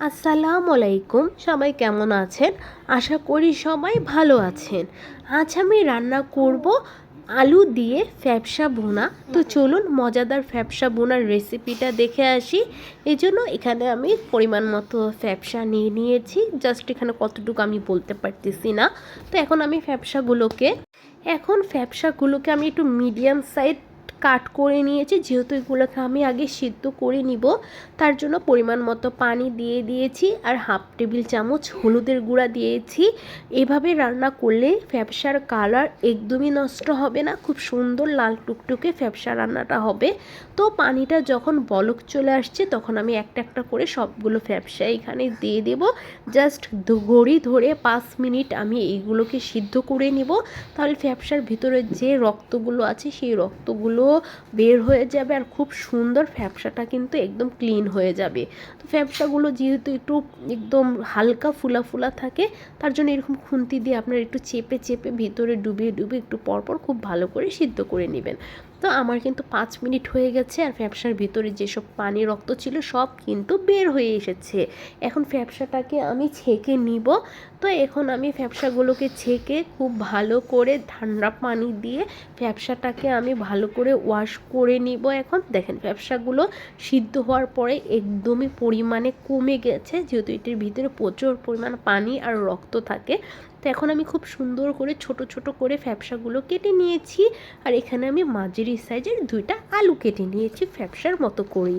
আসসালামু আলাইকুম সবাই কেমন আছেন? আশা করি সবাই ভালো আছেন। আজ আমি রান্না করব আলু দিয়ে ফ্যাপসা বোনা তো চলুন মজাদার ফ্যাপসা বোনার রেসিপিটা দেখে আসি। এই জন্য এখানে আমি পরিমাণ মতো ফ্যাপসা নিয়ে নিয়েছি। জাস্ট এখানে কতটুকু আমি বলতে পারতেছি না। তো এখন আমি ফ্যাপসাগুলোকে, এখন ফ্যাপসাগুলোকে আমি একটু মিডিয়াম সাইজ কাট করে নিয়েছি। যেহেতু এগুলোকে আমি আগে সিদ্ধ করে নিব, তার জন্য পরিমাণ মতো পানি দিয়ে দিয়েছি আর হাফ টেবিল চামচ হলুদের গুঁড়া দিয়েছি। এভাবে রান্না করলে ফ্যাপসার কালার একদমই নষ্ট হবে না, খুব সুন্দর লাল টুকটুকে ফ্যাপসা রান্নাটা হবে। তো পানিটা যখন বলক চলে আসছে, তখন আমি একটা একটা করে সবগুলো ফ্যাপসা এখানে দিয়ে দেব। জাস্ট ঘড়ি ধরে পাঁচ মিনিট আমি এইগুলোকে সিদ্ধ করে নিব। তাহলে ফ্যাপসার ভিতরে যে রক্তগুলো আছে, সেই রক্তগুলো বের হয়ে যাবে আর খুব সুন্দর ফ্যাপসাটা কিন্তু একদম ক্লিন হয়ে যাবে। তো ফ্যাপসাগুলো যেহেতু একটু একদম হালকা ফুলা ফুলা থাকে, তার জন্য এরকম খুন্তি দিয়ে আপনার একটু চেপে চেপে ভিতরে ডুবিয়ে ডুবিয়ে একটু পরপর খুব ভালো করে সিদ্ধ করে নেবেন। তো আমার কিন্তু পাঁচ মিনিট হয়ে গেছে আর ফ্যাপসার ভিতরে যেসব পানি রক্ত ছিল সব কিন্তু বের হয়ে এসেছে। এখন ফ্যাপসাটাকে আমি ছেঁকে নিব। তো এখন আমি ফ্যাপসাগুলোকে ছেঁকে খুব ভালো করে ঠান্ডা পানি দিয়ে ফ্যাপসাটাকে আমি ভালো করে ওয়াশ করে নিব। এখন দেখেন ফ্যাপসাগুলো সিদ্ধ হওয়ার পরে একদমই পরিমাণে কমে গেছে, যেহেতু এটির ভিতরে প্রচুর পরিমাণ পানি আর রক্ত থাকে। তো এখন আমি খুব সুন্দর করে ছোট ছোট করে ফ্যাপসাগুলো কেটে নিয়েছি। আর এখানে আমি মাঝারি সাইজের দুইটা আলু কেটে নিয়েছি ফ্যাপসার মতো করেই।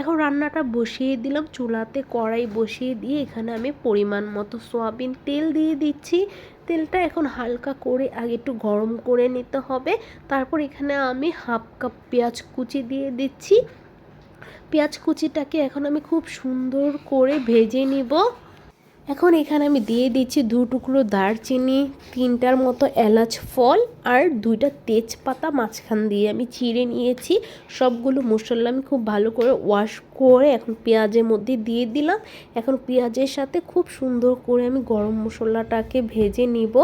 এখন রান্নাটা বসিয়ে দিলাম, চুলাতে কড়াই বসিয়ে দিয়ে এখানে আমি পরিমাণ মতো সয়াবিন তেল দিয়ে দিচ্ছি। তেলটা এখন হালকা করে আগে একটু গরম করে নিতে হবে। তারপর এখানে আমি হাফ কাপ পেঁয়াজ কুচি দিয়ে দিচ্ছি। পেঁয়াজ কুচিটাকে এখন আমি খুব সুন্দর করে ভেজে নিব। এখন এখানে আমি দিয়ে দিচ্ছি দু টুকরো দারচিনি, তিনটার মতো এলাচ ফল আর দুইটা তেজপাতা মাঝখান দিয়ে আমি চিড়ে নিয়েছি। সবগুলো মশলা আমি খুব ভালো করে ওয়াশ করে এখন পেঁয়াজের মধ্যে দিয়ে দিলাম। এখন পেঁয়াজের সাথে খুব সুন্দর করে আমি গরম মশলাটাকে ভেজে নিব।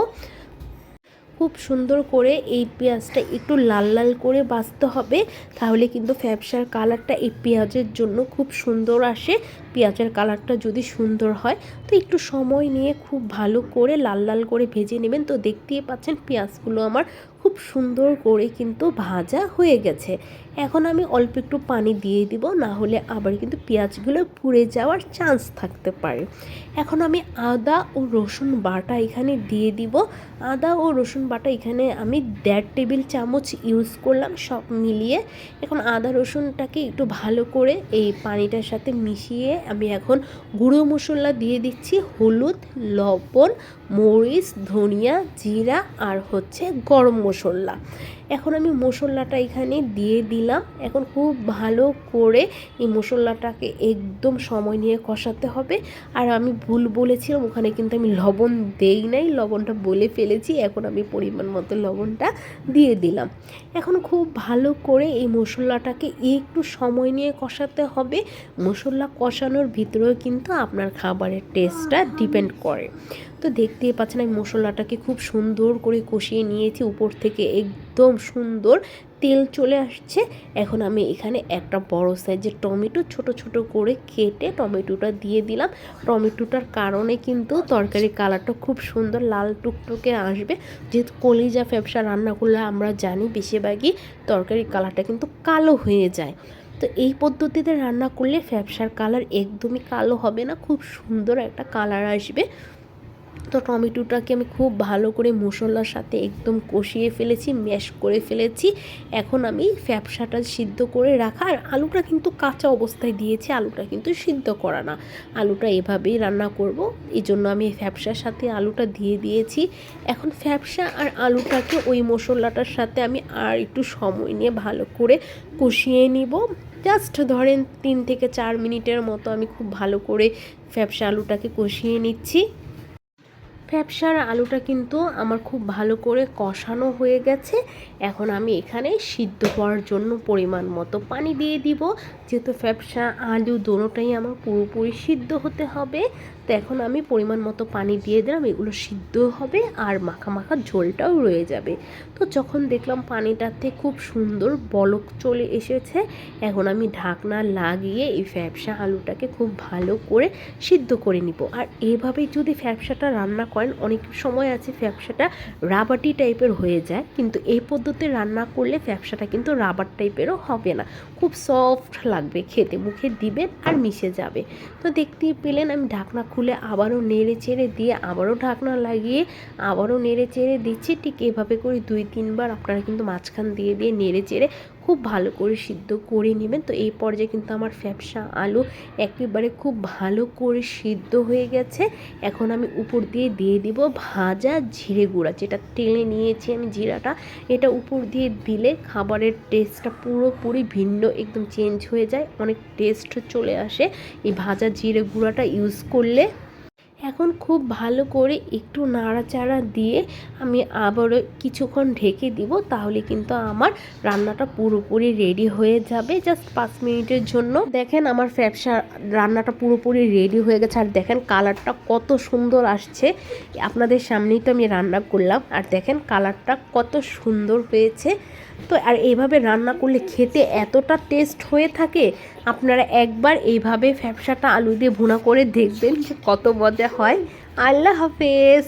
খুব সুন্দর করে এই পেঁয়াজটা একটু লাল লাল করে বাছতে হবে, তাহলে কিন্তু ফ্যাপসার কালারটা এই পেঁয়াজের জন্য খুব সুন্দর আসে। পেঁয়াজের কালারটা যদি সুন্দর হয়, তো একটু সময় নিয়ে খুব ভালো করে লাল লাল করে ভেজে নেবেন। তো দেখতেই পাচ্ছেন পেঁয়াজগুলো আমার খুব সুন্দর করে কিন্তু ভাজা হয়ে গেছে। এখন আমি অল্প একটু পানি দিয়ে দিব না হলে আবার কিন্তু পেঁয়াজগুলো পুড়ে যাওয়ার চান্স থাকতে পারে। এখন আমি আদা ও রসুন বাটা এখানে দিয়ে দিব। আদা ও রসুন বাটা এখানে আমি দেড় টেবিল চামচ ইউজ করলাম সব মিলিয়ে। এখন আদা রসুনটাকে একটু ভালো করে এই পানিটার সাথে মিশিয়ে আমি এখন গুঁড়ো মশলা দিয়ে দিচ্ছি, হলুদ, লবণ, মরিচ, ধনিয়া, জিরা আর হচ্ছে গরম মশলা। এখন আমি মশলাটা এখানে দিয়ে দিলাম। এখন খুব ভালো করে এই মশলাটাকে একদম সময় নিয়ে কষাতে হবে। আর আমি ভুল বলেছিলাম, ওখানে কিন্তু আমি লবণ দেই নাই, লবণটা বলে ফেলেছি, এখন আমি পরিমাণ মতো লবণটা দিয়ে দিলাম। এখন খুব ভালো করে এই মশলাটাকে একটু সময় নিয়ে কষাতে হবে। মশলা কষানোর ভিতরেও কিন্তু আপনার খাবারের টেস্টটা ডিপেন্ড করে। তো দেখতেই পাচ্ছেন আমি মশলাটাকে খুব সুন্দর করে কষিয়ে নিয়েছি। উপর থেকে একদম সুন্দর তেল চলে আসছে। এখন আমি এখানে একটা বড় সাইজের টমেটো ছোট ছোট করে কেটে টমেটোটা দিয়ে দিলাম। টমেটোটার কারণে কিন্তু তরকারির কালারটা খুব সুন্দর লাল টুকটুকে আসবে। যেহেতু কলিজা ফ্যাপসা রান্না করলে আমরা জানি বেশিরভাগই তরকারি কালারটা কিন্তু কালো হয়ে যায়। তো এই পদ্ধতিতে রান্না করলে ফ্যাপসার কালার একদমই কালো হবে না, খুব সুন্দর একটা কালার আসবে। তো টমেটোটাকে আমি খুব ভালো করে মশলার সাথে একদম কষিয়ে ফেলেছি, ম্যাশ করে ফেলেছি। এখন আমি ফ্যাপসাটা সিদ্ধ করে রাখা, আর আলুটা কিন্তু কাঁচা অবস্থায় দিয়েছি, আলুটা কিন্তু সিদ্ধ করা না। আলুটা এভাবেই রান্না করব, এই জন্য আমি ফ্যাপসার সাথে আলুটা দিয়ে দিয়েছি। এখন ফ্যাপসা আর আলুটাকে ওই মশলাটার সাথে আমি আর একটু সময় নিয়ে ভালো করে কষিয়ে নিব। জাস্ট ধরেন তিন থেকে চার মিনিটের মতো আমি খুব ভালো করে ফ্যাপসা আলুটাকে কষিয়ে নিচ্ছি। ফ্যাপসার আলুটা কিন্তু আমার খুব ভালো করে কষানো হয়ে গেছে। এখন আমি এখানে সিদ্ধ করার জন্য পরিমাণ মতো পানি দিয়ে দিব। যেহেতু ফ্যাপসা, আলু দোনোটাই আমার পুরোপুরি সিদ্ধ হতে হবে। তো এখন আমি পরিমাণ মতো পানি দিয়ে দিলাম, এগুলো সিদ্ধ হবে আর মাখা মাখা ঝোলটাও রয়ে যাবে। তো যখন দেখলাম পানিটাতে খুব সুন্দর বলক চলে এসেছে, এখন আমি ঢাকনা লাগিয়ে এই ফ্যাপসা আলুটাকে খুব ভালো করে সিদ্ধ করে নিব। আর এভাবে যদি ফ্যাপসাটা রান্না করেন অনেক সময় আছে ফ্যাপসাটা রাবাটি টাইপের হয়ে যায়, কিন্তু এই পদ্ধতিতে রান্না করলে ফ্যাপসাটা কিন্তু রাবার টাইপেরও হবে না। খুব সফট লাগবে খেতে, মুখে দিবেন আর মিশে যাবে। তো দেখতেই পেলেন আমি ঢাকনা খুলে আবারও নেড়ে চেড়ে দিয়ে আবারও ঢাকনা লাগিয়ে আবারও নেড়ে চেড়ে দিচ্ছি। ঠিক এভাবে করে দুই তিনবার আপনারা কিন্তু মাঝখান দিয়ে দিয়ে নেড়ে চেড়ে খুব ভালো করে সিদ্ধ করে নেবেন। তো এই পর্যায়ে কিন্তু আমার ফ্যাপসা আলু একেবারে খুব ভালো করে সিদ্ধ হয়ে গেছে। এখন আমি উপর দিয়ে দিয়ে দিব ভাজা জিরে গুঁড়া, যেটা টেলে নিয়েছি আমি জিরাটা। এটা উপর দিয়ে দিলে খাবারের টেস্টটা পুরোপুরি ভিন্ন, একদম চেঞ্জ হয়ে যায়, অনেক টেস্ট চলে আসে। এই ভাজা জিরে গুঁড়াটা ইউজ করলে এখন খুব ভালো করে একটু নাড়াচাড়া দিয়ে আমি আবারও কিছুক্ষণ ঢেকে দিব, তাহলে কিন্তু আমার রান্নাটা পুরোপুরি রেডি হয়ে যাবে। জাস্ট পাঁচ মিনিটের জন্য। দেখেন আমার ফ্যাপসা রান্নাটা পুরোপুরি রেডি হয়ে গেছে। আর দেখেন কালারটা কত সুন্দর আসছে। আপনাদের সামনেই তো আমি রান্না করলাম। আর দেখেন কালারটা কত সুন্দর হয়েছে। তো আর এইভাবে রান্না করলে খেতে এতটা টেস্ট হয়ে থাকে, আপনারা একবার এইভাবে ফ্যাপসাটা আলু দিয়ে ভুনা করে দেখবেন যে কত মজা হয়। আল্লাহ হাফেজ।